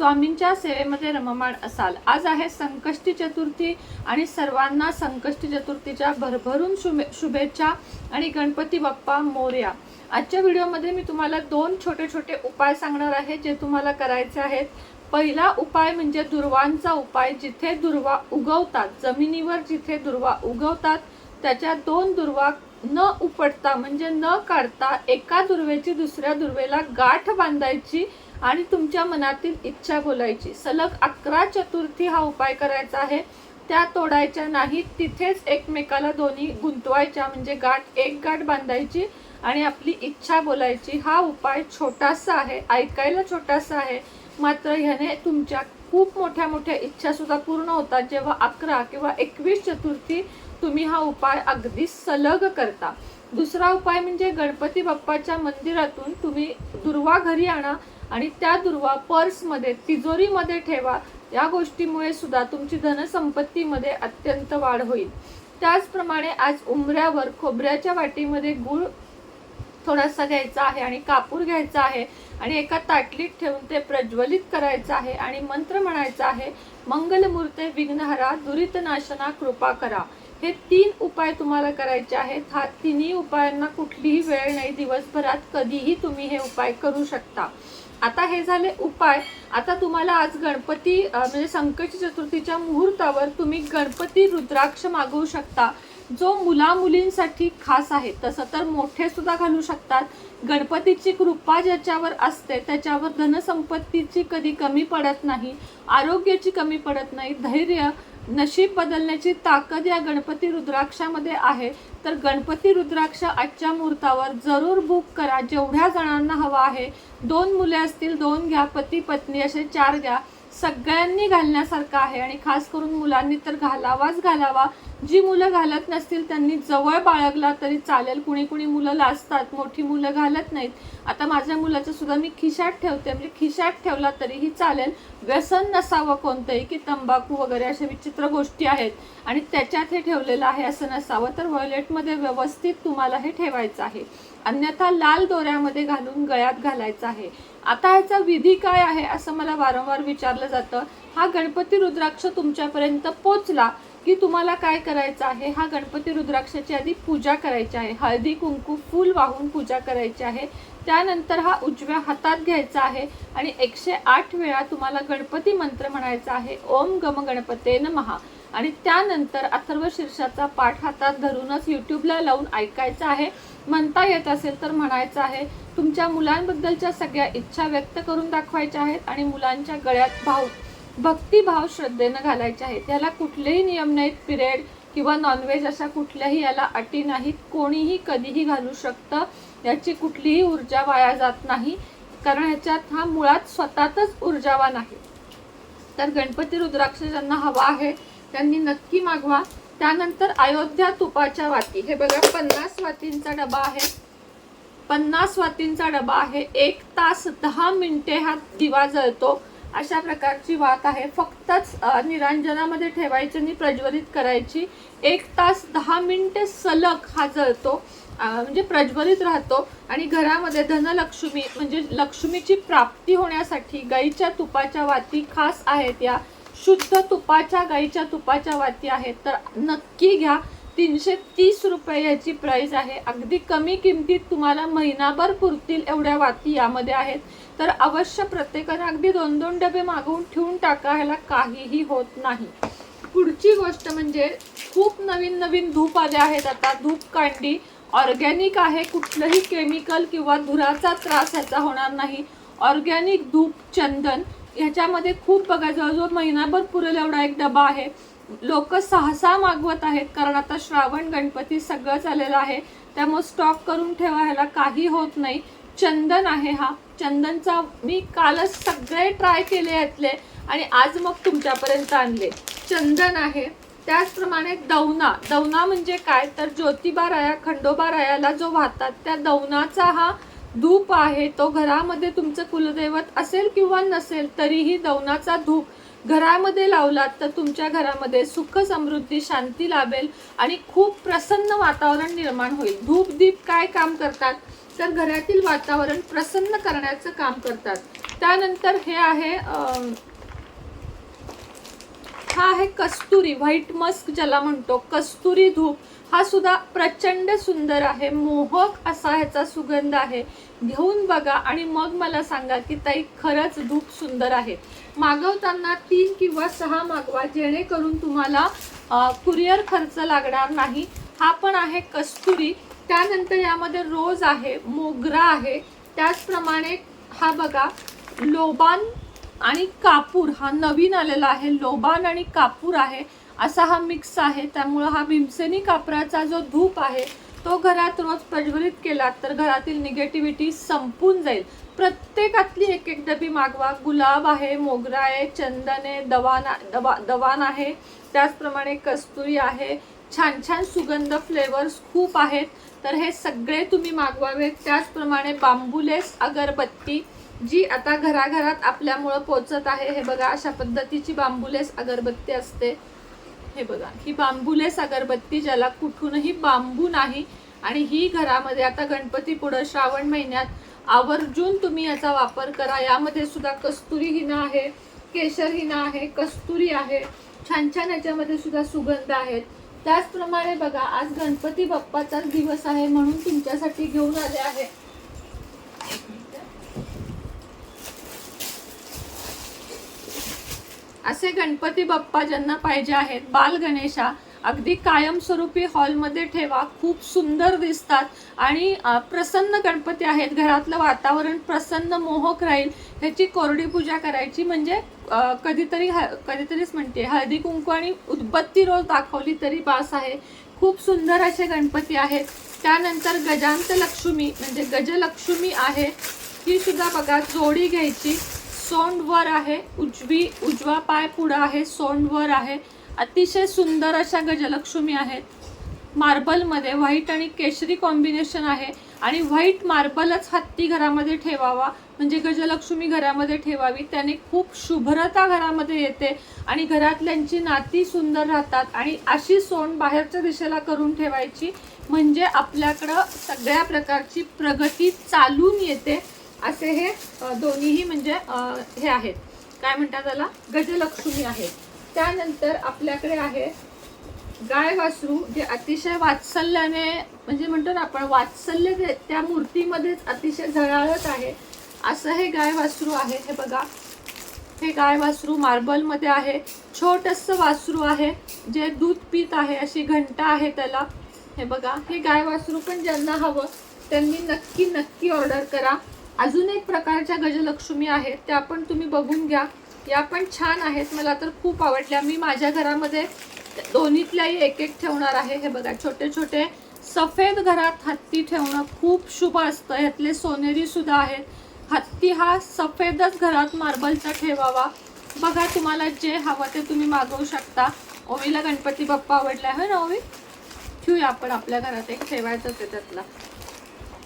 स्वामींच्या सेवेमध्ये रममाण असाल. आज आहे संकष्टी चतुर्थी आणि सर्वांना संकष्टी चतुर्थीच्या भरभरून शुभे शुभेच्छा आणि गणपती बाप्पा मोर्या. आजच्या व्हिडिओमध्ये मी तुम्हाला दोन छोटे छोटे उपाय सांगणार आहे जे तुम्हाला करायचे आहेत. पहिला उपाय म्हणजे दुर्वांचा उपाय. जिथे दुर्वा उगवतात जमिनीवर जिथे दुर्वा उगवतात त्याच्या दोन दुर्वा न उपटता म्हणजे न काढता एका दुर्वेची दुसऱ्या दुर्वेला गाठ बांधायची आणि तुमच्या मनातील इच्छा बोलायची. सलग अकरा चतुर्थी हा उपाय करायचा आहे. त्या तोडायच्या नाहीत तिथेच एकमेकाला दोन्ही गुंतवायच्या म्हणजे गाठ एक गाठ बांधायची आणि आपली इच्छा बोलायची. हा उपाय छोटासा आहे ऐकायला छोटासा आहे. मात्र ह्याने तुमच्या खूप मोठ्या मोठ्या इच्छासुद्धा पूर्ण होतात. जेव्हा अकरा किंवा एकवीस चतुर्थी तुम्ही हा उपाय अगदी सलग करता. दुसरा उपाय म्हणजे गणपती बाप्पाच्या मंदिरातून तुम्ही दुर्वा घरी आणा आणि त्या दुर्वा पर्समध्ये तिजोरीमध्ये ठेवा. या गोष्टीमुळे सुद्धा तुमची धनसंपत्तीमध्ये अत्यंत वाढ होईल. त्याचप्रमाणे आज उमऱ्यावर खोबऱ्याच्या वाटीमध्ये गुळ थोडासा घ्यायचा आहे आणि कापूर घ्यायचा आहे आणि एका ताटलीत ठेवून ते प्रज्वलित करायचं आहे आणि मंत्र म्हणायचा आहे मंगलमूर्ते विघ्नहरा दुरितनाशना कृपा करा. हे तीन उपाय तुम्हाला करायचे आहेत. हा तिन्ही उपायांना कुठलीही वेळ नाही. दिवसभरात कधीही तुम्ही हे उपाय करू शकता. आता हे झाले उपाय. आता तुम्हाला आज गणपती म्हणजे संकट चतुर्थीच्या मुहूर्तावर तुम्ही गणपती रुद्राक्ष मागवू शकता. जो मुला मुलींसाठी खास आहे तसं तर मोठे सुद्धा घालू शकतात. गणपतीची कृपा ज्याच्यावर असते त्याच्यावर धनसंपत्तीची कधी कमी पडत नाही आरोग्याची कमी पडत नाही धैर्य नशीब बदलण्याची ताकद या गणपती रुद्राक्षामध्ये आहे. तर गणपती रुद्राक्ष आजच्या मुहूर्तावर जरूर बुक करा जेवढ्या जणांना हवा आहे. दोन मुले असतील दोन घ्या पती पत्नी असे चार घ्या सगळ्यांनी घालण्यासारखं आहे आणि खास करून मुलांनी तर घालावाच घालावा. जी मुलं घालत नसतील त्यांनी जवळ बाळगला तरी चालेल. कुणी कुणी मुलं लाजतात मोठी मुलं घालत नाहीत. आता माझ्या मुलाचं सुद्धा मी खिशात ठेवते म्हणजे खिशात ठेवला तरीही चालेल. व्यसन नसावं कोणतंही की तंबाखू वगैरे अशा विचित्र गोष्टी आहेत आणि त्याच्यात हे ठेवलेलं आहे असं नसावं तर वॉयलेटमध्ये व्यवस्थित तुम्हाला हे ठेवायचं आहे. अन्यथा लाल दोऱ्यामध्ये घालून गळ्यात घालायचं आहे. आता ह्याचा विधी काय आहे असं मला वारंवार विचारलं जातं. हा गणपती रुद्राक्ष तुमच्यापर्यंत पोचला. की तुम्हाला काय करायचं आहे? हा गणपती रुद्राक्षाची आधी पूजा करायची आहे. हळदी कुंकू फूल वाहून पूजा करायची आहे. त्यानंतर हा उजव्या हातात घ्यायचा आहे आणि एकशे आठ वेळा तुम्हाला गणपती मंत्र म्हणायचा आहे. ओम गम गणपते महा आणि त्यानंतर अथर्व शीर्षाचा पाठ हातात धरूनच यूट्यूबला लावून ऐकायचं आहे. म्हणता येत असेल तर म्हणायचं आहे तुमच्या मुलांबद्दलच्या सगळ्या इच्छा व्यक्त करून दाखवायच्या आहेत आणि मुलांच्या गळ्यात भाव भक्तिभाव श्रद्धेनं घालायचे आहेत. याला कुठलेही नियम नाहीत पिरियड किंवा नॉनव्हेज अशा कुठल्याही याला अटी नाहीत. कोणीही कधीही घालू शकतं. याची कुठलीही ऊर्जा वाया जात नाही. कारण ह्याच्यात हा मुळात स्वतःतच ऊर्जावान आहे. तर गणपती रुद्राक्ष ज्यांना हवा आहे त्यांनी नक्की मागवा. त्यानंतर अयोध्या तुपाच्या वाती. हे बघा पन्नास वातींचा डबा आहे. पन्नास वातींचा डबा आहे. एक तास दहा मिनिटे हा दिवा जळतो. अशा प्रकारची वात आहे. फक्तच निरांजनामध्ये ठेवायची आणि प्रज्वलित करायची. एक तास दहा मिनटे सलग हा जळतो म्हणजे प्रज्वलित राहतो. आणि घरामध्ये धनलक्ष्मी म्हणजे लक्ष्मीची प्राप्ती होण्यासाठी गाईच्या तुपाच्या वाती खास आहेत या. शुद्ध तुपाच्या गाईच्या तुपाच्या वाती आहेत. तर नक्की घ्या. तीनशे तीस रुपये याची प्राईस आहे. अगदी कमी किमतीत तुम्हाला महिनाभर पुरतील एवढ्या वाती यामध्ये आहेत. तर अवश्य प्रत्येकाने अगदी दोन दोन डबे मागवून ठेवून टाका ह्याला काहीही होत नाही. पुढची गोष्ट म्हणजे खूप नवीन नवीन धूप आले आहेत आता. धूप कांडी ऑर्गॅनिक आहे. कुठलंही केमिकल किंवा धुराचा त्रास ह्याचा होणार नाही. ऑर्गॅनिक धूप चंदन ह्याच्यामध्ये खूप बघा जवळजवळ महिनाभर पुरेल एवढा एक डबा आहे. लोक सहसा मागवत आहेत कारण आता श्रावण गणपती सगळंच आलेलं आहे. त्यामुळे स्टॉक करून ठेवायला काही होत नाही. चंदन आहे हा. चंदनचा मी कालच सगळे ट्राय केले यातले आणि आज मग तुमच्यापर्यंत आणले. चंदन आहे. त्याचप्रमाणे दवना दवना म्हणजे काय? तर ज्योतिबा राया खंडोबा रायाला जो वाहतात त्या दवनाचा हा धूप आहे. तो घरामध्ये तुमचं कुलदैवत असेल किंवा नसेल तरीही दवनाचा धूप घरामध्ये लावलात तर तुमच्या घरामध्ये सुख समृद्धी शांती लाभेल आणि खूप प्रसन्न वातावरण निर्माण होईल. धूप दीप काय काम करतात? तर घरातील वातावरण प्रसन्न करण्याचं काम करतात. त्यानंतर हे आहे हा आहे कस्तुरी व्हाईट मस्क ज्याला म्हणतो. कस्तुरी धूप हा सुद्धा प्रचंड सुंदर आहे. मोहक असा ह्याचा सुगंध आहे. घेऊन बघा आणि मग मला सांगा की ताई खरंच धूप सुंदर आहे. मागवताना तीन किंवा सहा मागवा जेणेकरून तुम्हाला कुरिअर खर्च लागणार नाही. हा पण आहे कस्तुरी. त्यानंतर यामध्ये रोज आहे मोगरा आहे. त्याचप्रमाणे हा बघा लोबान आणि कापूर हा नवीन आलेला आहे लोबान आणि कापूर आहे असा हा मिक्स आहे. त्यामुळं हा भीमसेनी कापराचा जो धूप आहे तो घरात रोज प्रज्वलित केला तर घरातील निगेटिव्हिटी संपून जाईल. प्रत्येकातली एक एक डबी मागवा. गुलाब आहे मोगरा आहे चंदन आहे दवान दवा दवान आहे. त्याचप्रमाणे कस्तुरी आहे. छान छान सुगंध फ्लेवर्स खूप आहेत. तर हे सगळे तुम्ही मागवावेत. त्याचप्रमाणे बांबुलेस अगरबत्ती जी आता घराघरात आपल्यामुळं पोचत आहे हे बघा अशा पद्धतीची बांबुलेस अगरबत्ती असते. हे बघा ही बांबुलेस अगरबत्ती ज्याला कुठूनही बांबू नाही आणि ही घरामध्ये आता गणपती पुढं श्रावण महिन्यात आवर्जून तुम्ही याचा वापर करा. यामध्ये सुद्धा कस्तुरी हिना आहे केशर हिना आहे कस्तुरी आहे छान छान याच्यामध्ये सुद्धा सुगंध आहेत. त्याचप्रमाणे बघा आज गणपती बाप्पाचाच दिवस आहे म्हणून तुमच्यासाठी घेऊन आले आहे. असे गणपती बाप्पा ज्यांना पाहिजे आहेत बाल गणेशा अगदी कायमस्वरूपी हॉलमध्ये ठेवा खूप सुंदर दिसतात. आणि प्रसन्न गणपती आहेत. घरातलं वातावरण प्रसन्न मोहक राहील ह्याची कोरडी पूजा करायची. म्हणजे कधीतरी ह कधीतरीच म्हणते हळदी कुंकू आणि उदबत्ती रोज दाखवली तरी बास आहे. खूप सुंदर असे गणपती आहेत. त्यानंतर गजांत लक्ष्मी म्हणजे गजलक्ष्मी आहे. ही सुद्धा बघा जोडी घ्यायची. सोंड वर आहे उजवी उजवा पाय पुढं आहे सोंड वर आहे. अतिशय सुंदर अशा गजलक्ष्मी आहेत. मार्बलमध्ये व्हाईट आणि केशरी कॉम्बिनेशन आहे आणि व्हाईट मार्बलच हत्ती घरामध्ये ठेवावा म्हणजे गजलक्ष्मी घरामध्ये ठेवावी. त्याने खूप शुभ्रता घरामध्ये येते आणि घरातल्यांची नाती सुंदर राहतात आणि अशी सोंड बाहेरच्या दिशेला करून ठेवायची म्हणजे आपल्याकडं सगळ्या प्रकारची प्रगती चालून येते. असे हे दोन्हीही म्हणजे हे आहेत. काय म्हणतात त्याला? गजलक्ष्मी आहे. त्यानंतर आपल्याकडे आहे गाय वासरू जे अतिशय वात्सल्याने म्हणजे म्हणतो ना आपण वात्सल्य त्या मूर्तीमध्येच अतिशय झळाळत आहे असं हे गाय वासरू आहे. हे बघा. हे गाय वासरू मार्बलमध्ये आहे. छोटंसं वासरू आहे जे दूध पित आहे अशी घंटा आहे त्याला. हे बघा. हे गाय वासरू पण ज्यांना हवं त्यांनी नक्की नक्की ऑर्डर करा. अजून एक प्रकारच्या गजलक्ष्मी आहेत त्या पण तुम्ही बघून घ्या. या पण छान आहेत मला तर खूप आवडल्या. मी माझ्या घरामध्ये दोन्हीतल्याही एक एक ठेवणार आहे. हे बघा छोटे छोटे सफेद घरात हत्ती ठेवणं खूप शुभ असतं. ह्यातले सोनेरीसुद्धा आहेत. हत्ती हा सफेदच घरात मार्बलचा ठेवावा. बघा तुम्हाला जे हवं ते तुम्ही मागवू शकता. ओवीला गणपती बाप्पा आवडला आहे हो ना ओवी ठेवूया आपण आपल्या घरात एक ठेवायचंच आहे त्यातला.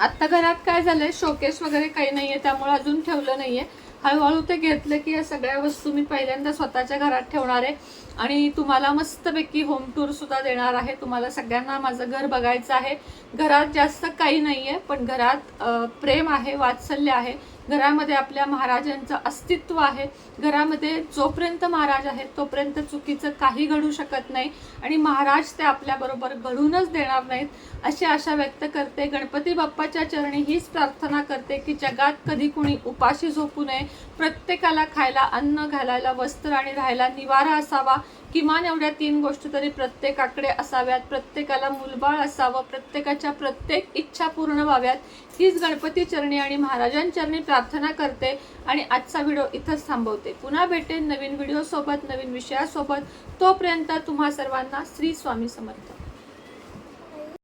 आत्ता घरात काय झालंय? शोकेस वगैरे काही नाहीये त्यामुळे अजून ठेवलं नाहीये. हळूहळू ते घेतलं की या सगळ्या वस्तू मी पहिल्यांदा स्वतःच्या घरात ठेवणार आहे. आणि तुम्हाला मस्तपैकी होम टूर सुद्धा देणार आहे. तुम्हाला सगळ्यांना माझं घर बघायचं आहे. घरात जास्त काही नाहीये पण घरात प्रेम आहे वात्सल्य आहे. घरामध्ये आपल्या महाराजांचं अस्तित्व आहे. घरामध्ये जोपर्यंत महाराज आहेत तोपर्यंत चुकीचं काही घडू शकत नाही. आणि महाराज ते आपल्याबरोबर घडूनच देणार नाहीत अशी आशा व्यक्त करते. गणपती बाप्पाच्या चरणी हीच प्रार्थना करते की जगात कधी कुणी उपाशी झोपू नये. प्रत्येकाला खायला अन्न घालायला वस्त्र आणि राहायला निवारा असावा. किमान एवढ्या तीन गोष्टी तरी प्रत्येकाकडे असाव्यात प्रत्येकाला मुलबाळ असावं प्रत्येकाच्या प्रत्येक इच्छा पूर्ण व्हाव्यात. हीच गणपती चरणी आणि महाराजांचरणी प्रार्थना करते आणि आजचा व्हिडिओ इथंच थांबवते. पुन्हा भेटेन नवीन व्हिडिओसोबत नवीन विषयासोबत. तोपर्यंत तुम्हा सर्वांना श्री स्वामी समर्थ.